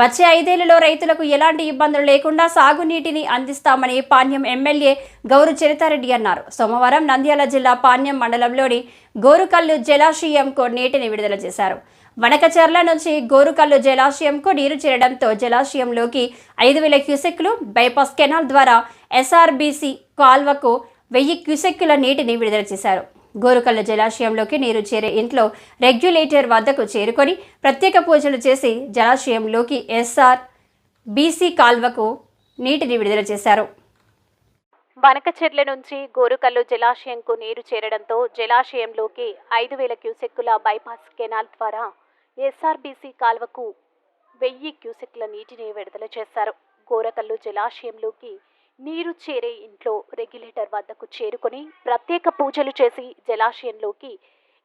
వచ్చే ఐదేళ్ళలో రైతులకు ఎలాంటి ఇబ్బందులు లేకుండా సాగునీటిని అందిస్తామని పాణ్యం ఎమ్మెల్యే గౌరు చరితారెడ్డి అన్నారు. సోమవారం నంద్యాల జిల్లా పాణ్యం మండలంలోని గోరుకల్లు జలాశయంకు నీటిని విడుదల చేశారు. వనకచర్ల నుంచి గోరుకల్లు జలాశయంకు నీరు చేరడంతో జలాశయంలోకి ఐదు వేల క్యూసెక్లు బైపాస్ కెనాల్ ద్వారా ఎస్ఆర్బీసీ కాల్వకు వెయ్యి క్యూసెక్కుల నీటిని విడుదల చేశారు. గోరుకల్ల జలాశయంలోకి నీరు చేరే ఇంట్లో రెగ్యులేటర్ వద్దకు చేరుకొని ప్రత్యేక పూజలు చేసి జలాశయంలోకి ఎస్ఆర్ బీసీ కాల్వకు నీటిని విడుదల చేశారు. వనకచెర్ల నుంచి గోరుకల్లు జలాశయంకు నీరు చేరడంతో జలాశయంలోకి ఐదు వేల క్యూసెక్కుల బైపాస్ కెనాల్ ద్వారా ఎస్ఆర్బీసీ కాల్వకు వెయ్యి క్యూసెక్ల నీటిని విడుదల చేశారు. గోరకల్లు జలాశయంలోకి నీరు చేరే ఇంట్లో రెగ్యులేటర్ వద్దకు చేరుకొని ప్రత్యేక పూజలు చేసి జలాశయంలోకి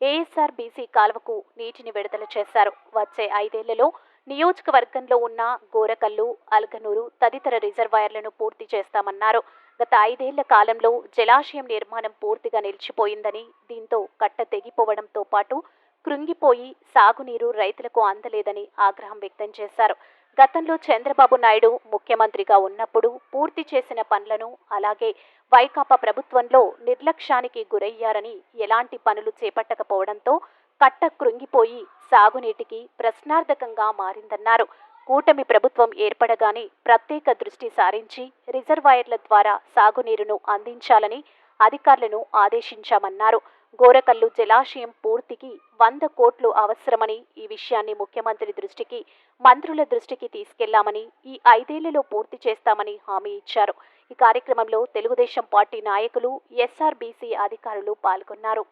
ఏఎస్ఆర్బీసీ కాలువకు నీటిని విడుదల చేశారు. వచ్చే ఐదేళ్ళలో నియోజకవర్గంలో ఉన్న గోరకల్లు అల్గనూరు తదితర రిజర్వాయర్లను పూర్తి చేస్తామన్నారు. గత ఐదేళ్ళ కాలంలో జలాశయం నిర్మాణం పూర్తిగా నిలిచిపోయిందని దీంతో కట్ట తెగిపోవడంతో పాటు కృంగిపోయి సాగునీరు రైతులకు అందలేదని ఆగ్రహం వ్యక్తం చేశారు. గతంలో చంద్రబాబు నాయుడు ముఖ్యమంత్రిగా ఉన్నప్పుడు పూర్తి చేసిన పనులను అలాగే వైకాపా ప్రభుత్వంలో నిర్లక్ష్యానికి గురయ్యారని ఎలాంటి పనులు చేపట్టకపోవడంతో కట్ట కృంగిపోయి సాగునీటికి ప్రశ్నార్థకంగా మారిందన్నారు. కూటమి ప్రభుత్వం ఏర్పడగానే ప్రత్యేక దృష్టి సారించి రిజర్వాయర్ల ద్వారా సాగునీరును అందించాలని అధికారులను ఆదేశించామన్నారు. గోరకల్లు జలాశయం పూర్తికి వంద కోట్లు అవసరమని ఈ విషయాన్ని ముఖ్యమంత్రి దృష్టికి మంత్రుల దృష్టికి తీసుకెళ్ళామని ఈ ఐదేళ్ళలో పూర్తి చేస్తామని హామీ ఇచ్చారు. ఈ కార్యక్రమంలో తెలుగుదేశం పార్టీ నాయకులు ఎస్ఆర్బీసీ అధికారులు పాల్గొన్నారు.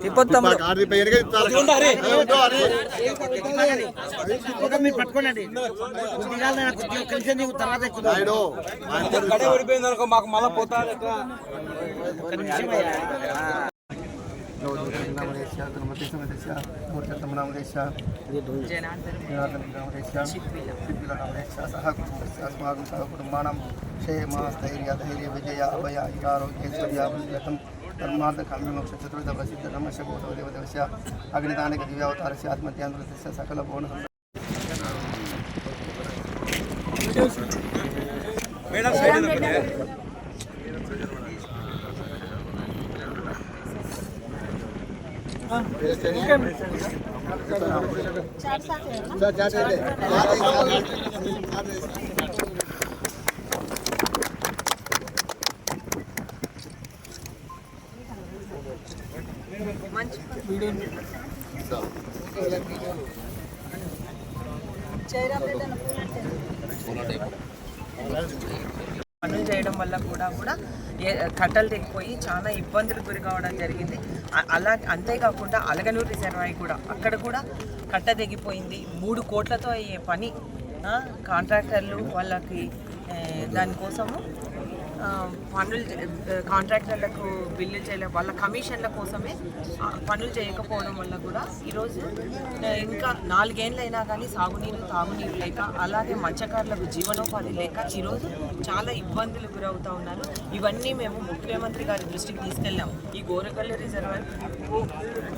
తిప్పొద్దాం ఆరు పై ఎనక ఒక మీరు పట్టుకోండి దిగాలి నాకు కొద్దిగా కలిసి నీకు తర్వాత ఎక్కువ నాయుడు గడే ఓడిపోయింది అనుకో మాకు మళ్ళీ పోతా ఒక నిమిషం అయ్యా. కుటుంబానం క్షేమ స్థైర్య ధైర్య విజయ అభయ ఆరోగ్యైశ్వర్యాభితం ధర్మార్థకామ్యమోక్ష చతుర్థ ప్రసిద్ధ నమశభూత దేవతస్య అగ్నిదానిక దివ్యావతారస్య ఆత్మత్యాంధ్రస్య సకల భువన అనుకోండి పనులు చేయడం వల్ల కూడా కూడా కట్టలు తెగిపోయి చాలా ఇబ్బందులు గురి కావడం జరిగింది. అలా అంతేకాకుండా అలగనూరు రిజర్వాయర్ కూడా అక్కడ కూడా కట్ట తెగిపోయింది. మూడు కోట్లతో అయ్యే పని కాంట్రాక్టర్లు వాళ్ళకి దానికోసము పనులు చే- కాంట్రాక్టర్లకు బిల్లు చేయలే వాళ్ళ కమిషన్ల కోసమే పనులు చేయకపోవడం వల్ల కూడా ఈరోజు ఇంకా నాలుగేళ్ళైనా కానీ సాగునీరు తాగునీరు లేక అలాగే మత్స్యకారులకు జీవనోపాధి లేక ఈరోజు చాలా ఇబ్బందులు గురవుతూ ఉన్నారు. ఇవన్నీ మేము ముఖ్యమంత్రి గారి దృష్టికి తీసుకెళ్ళాం ఈ గోరకల్లు రిజర్వర్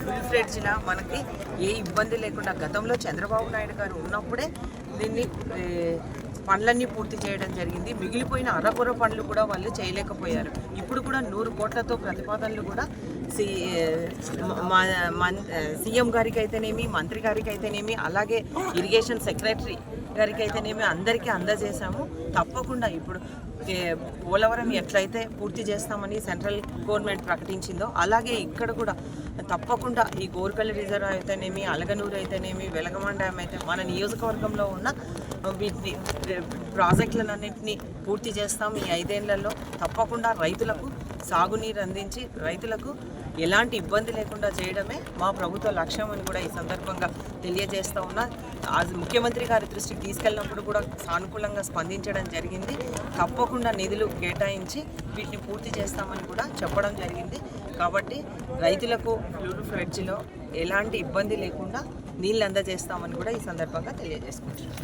ఫుల్ ఫ్లెడ్జ్లా మనకి ఏ ఇబ్బంది లేకుండా గతంలో చంద్రబాబు నాయుడు గారు ఉన్నప్పుడే దీన్ని పనులన్నీ పూర్తి చేయడం జరిగింది. మిగిలిపోయిన అరకొర పనులు కూడా వాళ్ళు చేయలేకపోయారు. ఇప్పుడు కూడా నూరు కోట్లతో ప్రతిపాదనలు కూడా సి మా- మన్- సీఎం గారికి అయితేనేమి మంత్రి గారికి అయితేనేమి అలాగే ఇరిగేషన్ సెక్రటరీ గారికి అయితేనేమి అందరికీ అందజేశాము. తప్పకుండా ఇప్పుడు పోలవరం ఎట్లయితే పూర్తి చేస్తామని సెంట్రల్ గవర్నమెంట్ ప్రకటించిందో అలాగే ఇక్కడ కూడా తప్పకుండా ఈ గోరుకల్లి రిజర్వ్ అయితేనేమి అలగనూరు అయితేనేమి వెలగమండ డ్యామ్ అయితే మన నియోజకవర్గంలో ఉన్న వీటిని ప్రాజెక్టులన్నింటినీ పూర్తి చేస్తాం ఈ ఐదేళ్ళలో. తప్పకుండా రైతులకు సాగునీరు అందించి రైతులకు ఎలాంటి ఇబ్బంది లేకుండా చేయడమే మా ప్రభుత్వ లక్ష్యం అని కూడా ఈ సందర్భంగా తెలియజేస్తూ ఉన్నా. ఆ ముఖ్యమంత్రి గారి దృష్టికి తీసుకెళ్ళినప్పుడు కూడా సానుకూలంగా స్పందించడం జరిగింది. తప్పకుండా నిధులు కేటాయించి వీటిని పూర్తి చేస్తామని కూడా చెప్పడం జరిగింది. కాబట్టి రైతులకు ఫ్లూరు ఫ్లెడ్జ్లో ఎలాంటి ఇబ్బంది లేకుండా నీళ్ళు అందజేస్తామని కూడా ఈ సందర్భంగా తెలియజేసుకుంటున్నాం